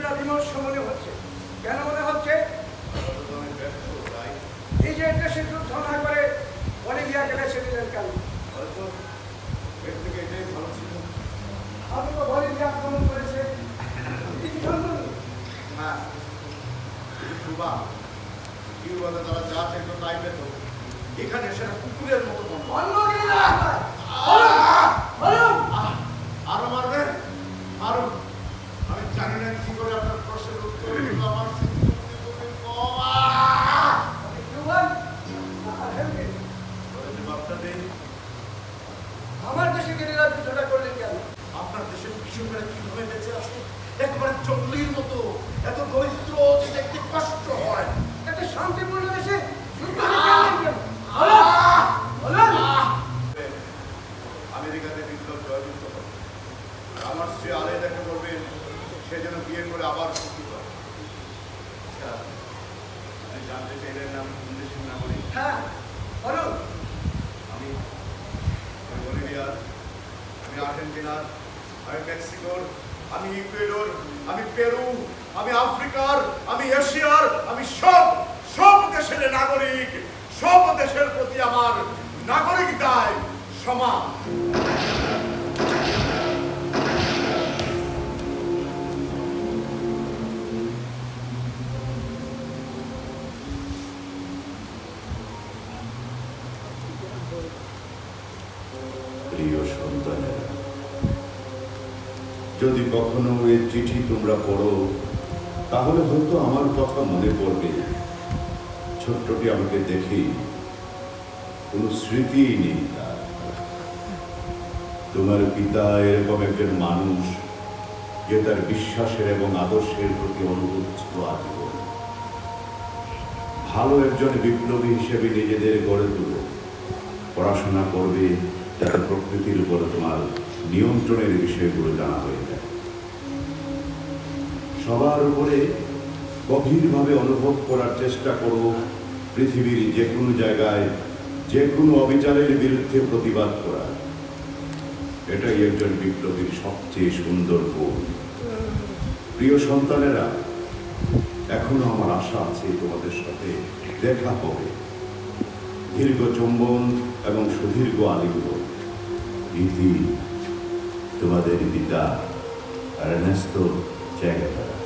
কিছুটা বিমর্ষ মনে হচ্ছে। কেন মনে হচ্ছে? যে দেশে যুদ্ধ না করে কেন? হয়তো বলিভিয়া আক্রমণ করেছে কি? সম্ভব? হ্যাঁ কিউবা কিউবাতে তারা যা চাইতো তাই পেত এখানে সেটা কুকুরের মতো অন্য কৃষকরা কীভাবে বেঁচে আছে একবারে জঙ্গলির মতো। এত দরিদ্র যে দেখতে কষ্ট হয়। একটা শান্তিপূর্ণ দেশে যুদ্ধ করলেন কেন? বলুন, বলুন। আমেরিকাতে বিপ্লব জয়যুক্ত হবে আর আমার স্ত্রী আলেদাকে বলবেন সে যেন বিয়ে করে আবার সুখী হয় জানতে চাইলেন না আমি কোন দেশের নাগরিক। হ্যাঁ বলুন। আমি আমি বলিভিয়ার আমি আর্জেন্টিনার আমি মেক্সিকোর আমি ইকুয়েডর আমি পেরু আমি আফ্রিকার আমি এশিয়ার আমি সব সব দেশের নাগরিক, সব দেশের প্রতি আমার নাগরিক দায় সমান। যদি কখনো এর চিঠি তোমরা পড়ো, তাহলে হয়তো আমার কথা মনে পড়বে। ছোট্টটি আমাকে দেখেই কোনো স্মৃতিই নেই তার। তোমার পিতা এরকম একজন মানুষ যে তার বিশ্বাসের এবং আদর্শের প্রতি অনুভূত ছিল আজীবন। ভালো একজন বিপ্লবী হিসেবে নিজেদের গড়ে তুলো। পড়াশোনা করবে, যাতে প্রকৃতির উপর তোমার নিয়ন্ত্রণের বিষয়গুলো জানা হয়ে যায়। সবার উপরে গভীরভাবে অনুভব করার চেষ্টা করো পৃথিবীর যে কোনো জায়গায় যে কোনো অবিচারের বিরুদ্ধে প্রতিবাদ করা। এটাই একজন বিপ্লবীর সবচেয়ে সুন্দর গুণ। প্রিয় সন্তানেরা, এখনও আমার আশা আছে তোমাদের সাথে দেখা হবে। দীর্ঘ চুম্বন এবং সুদীর্ঘ আলিঙ্গন। ইতি তোমাদের পিতা এরনেস্তো চ্যাগেতারা